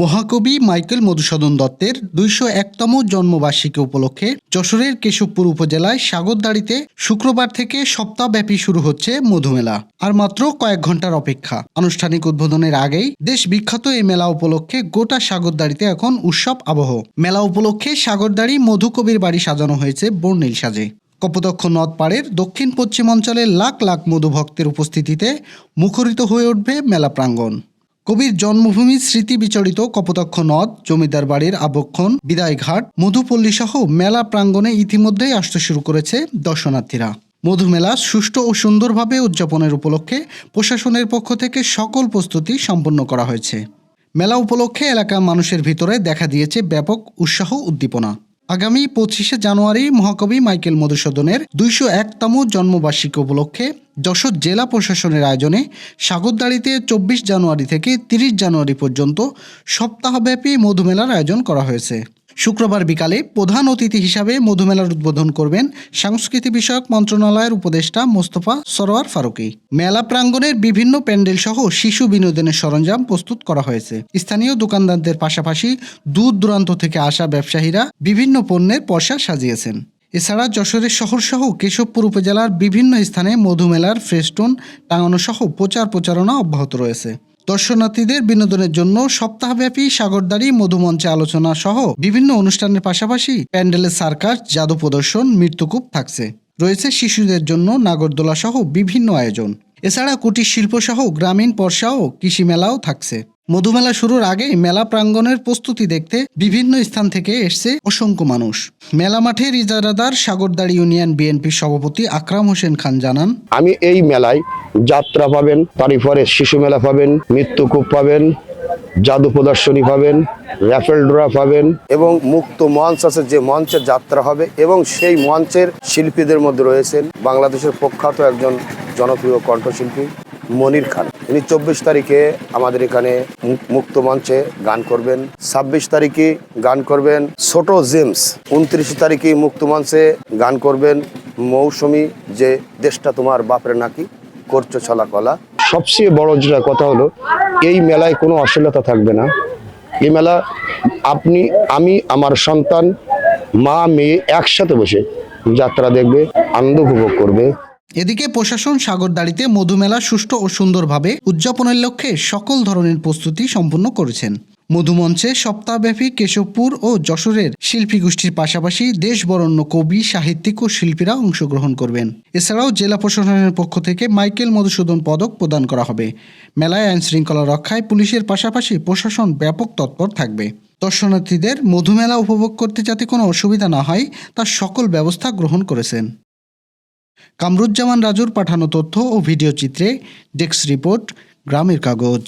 মহাকবি মাইকেল মধুসূদন দত্তের দুইশো একতম জন্মবার্ষিকী উপলক্ষে যশোরের কেশবপুর উপজেলায় সাগরদাড়িতে শুক্রবার থেকে সপ্তাহব্যাপী শুরু হচ্ছে মধুমেলা, আর মাত্র কয়েক ঘণ্টার অপেক্ষা। আনুষ্ঠানিক উদ্বোধনের আগেই দেশ বিখ্যাত এই মেলা উপলক্ষে গোটা সাগরদাড়িতে এখন উৎসব আবহ। মেলা উপলক্ষে সাগরদাড়ি মধুকবির বাড়ি সাজানো হয়েছে বর্ণিল সাজে। কপোতক্ষ নদ পাড়ের দক্ষিণ পশ্চিমাঞ্চলের লাখ লাখ মধুভক্তের উপস্থিতিতে মুখরিত হয়ে উঠবে মেলা প্রাঙ্গণ। কবির জন্মভূমি স্মৃতি বিচরিত কপোতক্ষ নদ, জমিদার বাড়ির আবক্ষণ, বিদায়ঘাট, মধুপল্লী সহ মেলা প্রাঙ্গণে ইতিমধ্যেই আসতে শুরু করেছে দর্শনার্থীরা। মধুমেলা সুষ্ঠু ও সুন্দরভাবে উদযাপনের উপলক্ষে প্রশাসনের পক্ষ থেকে সকল প্রস্তুতি সম্পন্ন করা হয়েছে। মেলা উপলক্ষে এলাকার মানুষের ভিতরে দেখা দিয়েছে ব্যাপক উৎসাহ উদ্দীপনা। আগামী পঁচিশে জানুয়ারি মহাকবি মাইকেল মধুসূদনের দুইশো একতম জন্মবার্ষিকী উপলক্ষে যশোর জেলা প্রশাসনের আয়োজনে সাগরদাড়িতে চব্বিশ জানুয়ারি থেকে তিরিশ জানুয়ারি পর্যন্ত সপ্তাহব্যাপী মধুমেলার আয়োজন করা হয়েছে। শুক্রবার বিকালে প্রধান অতিথি হিসাবে মধুমেলার উদ্বোধন করবেন সংস্কৃতি বিষয়ক মন্ত্রণালয়ের উপদেষ্টা মোস্তফা সরোয়ার ফারুকি। মেলা প্রাঙ্গণের বিভিন্ন প্যান্ডেল সহ শিশু বিনোদনের সরঞ্জাম প্রস্তুত করা হয়েছে। স্থানীয় দোকানদারদের পাশাপাশি দূর দূরান্ত থেকে আসা ব্যবসায়ীরা বিভিন্ন পণ্যের পসরা সাজিয়েছেন। এছাড়া যশোরের শহরসহ কেশবপুর উপজেলার বিভিন্ন স্থানে মধুমেলার ফ্রেস্টোন টাঙানো সহ প্রচার প্রচারণা অব্যাহত রয়েছে। দর্শনার্থীদের বিনোদনের জন্য সপ্তাহব্যাপী সাগরদারি মধুমঞ্চে আলোচনা সহ বিভিন্ন অনুষ্ঠানের পাশাপাশি প্যান্ডেলের সার্কাস জাদু প্রদর্শন, মৃত্যুকূপ থাকছে। রয়েছে শিশুদের জন্য নাগরদোলা সহ বিভিন্ন আয়োজন। এছাড়া কুটির শিল্প সহ গ্রামীণ পর্ষা ও কৃষি মেলাও থাকছে। মধুমেলা শুরুর আগে মেলা প্রাঙ্গণের প্রস্তুতি দেখতে বিভিন্ন স্থান থেকে এসছে অসংখ্য মানুষ। মেলা মাঠের ইজারাদার সাগরদাড়ি ইউনিয়ন বিএনপির সভাপতি আকরাম হোসেন খান জানান, আমি এই মেলায় যাত্রা পাবেন তারই পরে শিশু মেলা পাবেন মৃত্যুকূপ পাবেন, জাদু প্রদর্শনী পাবেন, র্যাফেল ড্রা পাবেন এবং মুক্ত মঞ্চ আছে, যে মঞ্চের যাত্রা হবে এবং সেই মঞ্চের শিল্পীদের মধ্যে রয়েছেন বাংলাদেশের প্রখ্যাত একজন জনপ্রিয় কণ্ঠশিল্পী। মনির খান। তিনি চব্বিশ তারিখে আমাদের এখানে মুক্ত মঞ্চে গান করবেন। ছাব্বিশ তারিখে গান করবেন ছোট জেমস। উনত্রিশ তারিখে মুক্ত মঞ্চে গান করবেন মৌসুমি যে দেশটা তোমার বাপরে নাকি করছ ছলা কলা সবচেয়ে বড় যেটা কথা হলো, এই মেলায় কোনো অশ্লীলতা থাকবে না। এই মেলা আপনি, আমি, আমার সন্তান, মা, মেয়ে একসাথে বসে যাত্রা দেখবে, আনন্দ উপভোগ করবে। এদিকে প্রশাসন সাগরদাড়িতে মধুমেলা সুষ্ঠু ও সুন্দরভাবে উদযাপনের লক্ষ্যে সকল ধরনের প্রস্তুতি সম্পন্ন করেছেন। মধুমঞ্চে সপ্তাহব্যাপী কেশবপুর ও যশোরের শিল্পী গোষ্ঠীর পাশাপাশি দেশ বরণ্য কবি, সাহিত্যিক ও শিল্পীরা অংশগ্রহণ করবেন। এছাড়াও জেলা প্রশাসনের পক্ষ থেকে মাইকেল মধুসূদন পদক প্রদান করা হবে। মেলায় আইন শৃঙ্খলা রক্ষায় পুলিশের পাশাপাশি প্রশাসন ব্যাপক তৎপর থাকবে। দর্শনার্থীদের মধুমেলা উপভোগ করতে যাতে কোনো অসুবিধা না হয় তার সকল ব্যবস্থা গ্রহণ করেছেন। কামরুজ্জামান রাজুর পাঠানো তথ্য ও ভিডিও চিত্রে ডেস্ক রিপোর্ট গ্রামের কাগজ।